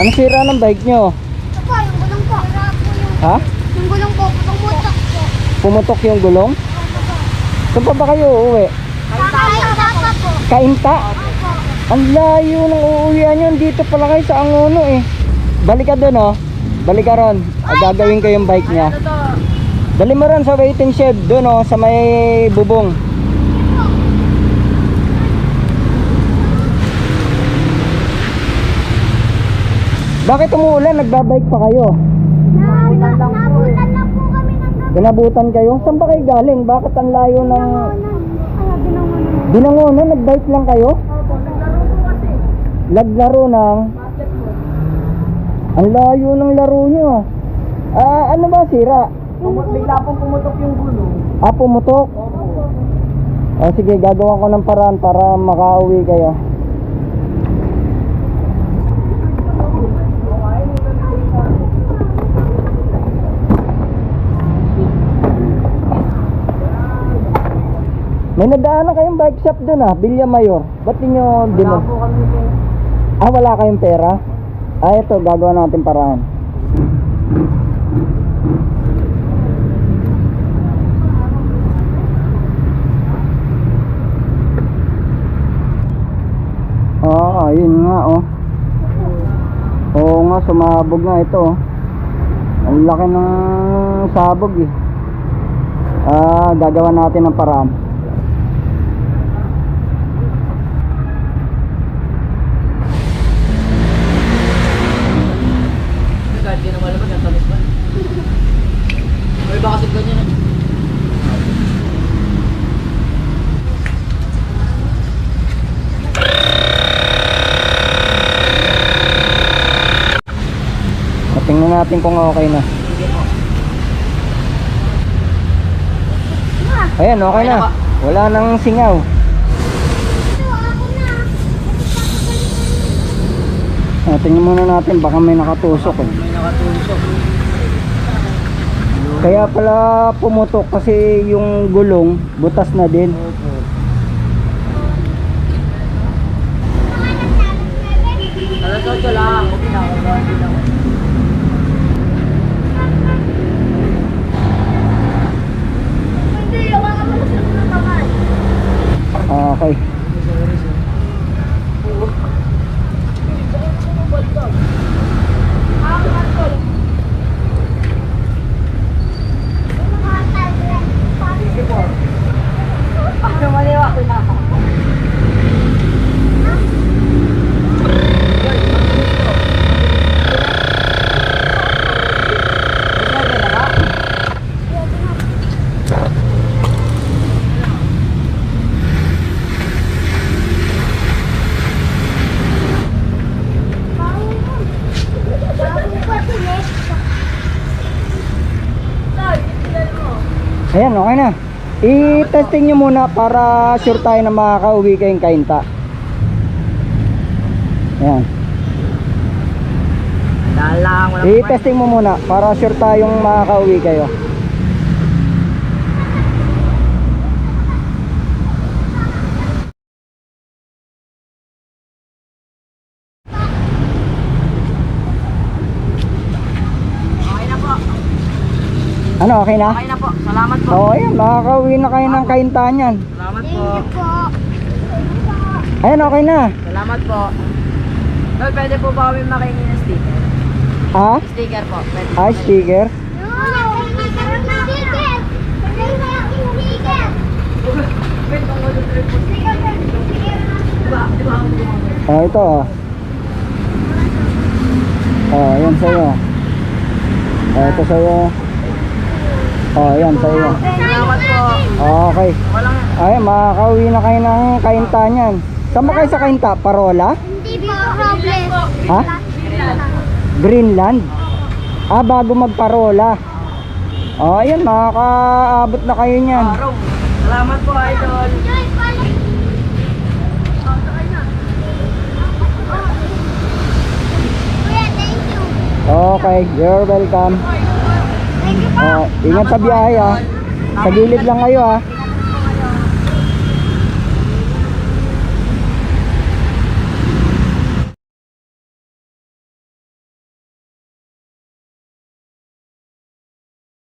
Ano sira ng bike nyo? Po, yung gulong po. Ha? Yung gulong po, pumutok po. Pumutok yung gulong? Saan pa ba kayo uuwi? Pa po. Kainta? Ang layo ng uuwihan yun. Dito pala kayo sa Angono eh. Balik ka doon oh. Balik ka ron. Ah, Gagawin ko yung bike niya. Dali mo ron sa waiting shed doon oh, sa may bubong. Bakit umuulan? Nagbabike pa kayo? Nabutan lang po. Kami ng gabi. Ginabutan kayo? Saan ba kayo galing? Bakit ang layo ng... Binangon na. Binangonan, nagbike lang kayo? Opo, naglaro po kasi. Naglaro ng... Ang layo ng laro nyo. Ah, ano ba sira? Bigla pong pumutok yung gulong. Ah, pumutok? O sige, gagawa ko ng paraan para makauwi kayo. May nadaanan kayong bike shop doon ah, Villa Mayor. Ba't ninyo dino? Ah, wala kayong pera? Ah, ito, gagawa natin paraan. Ah, ayun nga oh. Oo nga, sumabog nga ito oh. Ang laki ng sabog eh. Ah, gagawa natin ng paraan. Kahit di na malaman, yung tamis ba? Kasi ganyan eh. Tingnan natin kung okay na. Ayan, okay na. Wala nang singaw. Ah, tingnan muna natin, baka may nakatusok eh. May nakatusok. Kaya pala pumutok kasi yung gulong butas na din. Alas 8 lang. Okay na. Kagawa lang. Hindi, yung mga malusot na kamay. Ah, okay. Ako na to. Yung mga tablet. Ano maliwa ko na ako? Ayan, okay na. I-testing nyo muna para sure tayo na makakauwi kayong kainta. Ayan. I-testing mo muna para sure tayong makakauwi kayo. Ano, okay na? Okay na. Salamat po. Oo, ayan, makakauwi na kayo ng kainta niyan. Salamat po. Ayan, okay na. Salamat po. Tol, pwede po ba kami makingi ng sticker? Ha? Sticker po. Pwede Ah, sticker? Diba ako gumamit? Oh, ito oh. Oh, yan sa'yo. Oh, ito sa'yo. Oh, yan sa'yo. Salamat po. Okay. Walang... Ay, makakauwi na kayo ng kainta niyan. Saan ba kayo sa kainta? Parola? Hindi po problem. Ha? Greenland? Ah, bago magparola. Oh, ayan, makakaabot na kayo niyan. Araw. Salamat po, idol. You. Okay, you're welcome. Thank you po. Oh, ingat sa biyahe ah. Sa gilid lang kayo ah.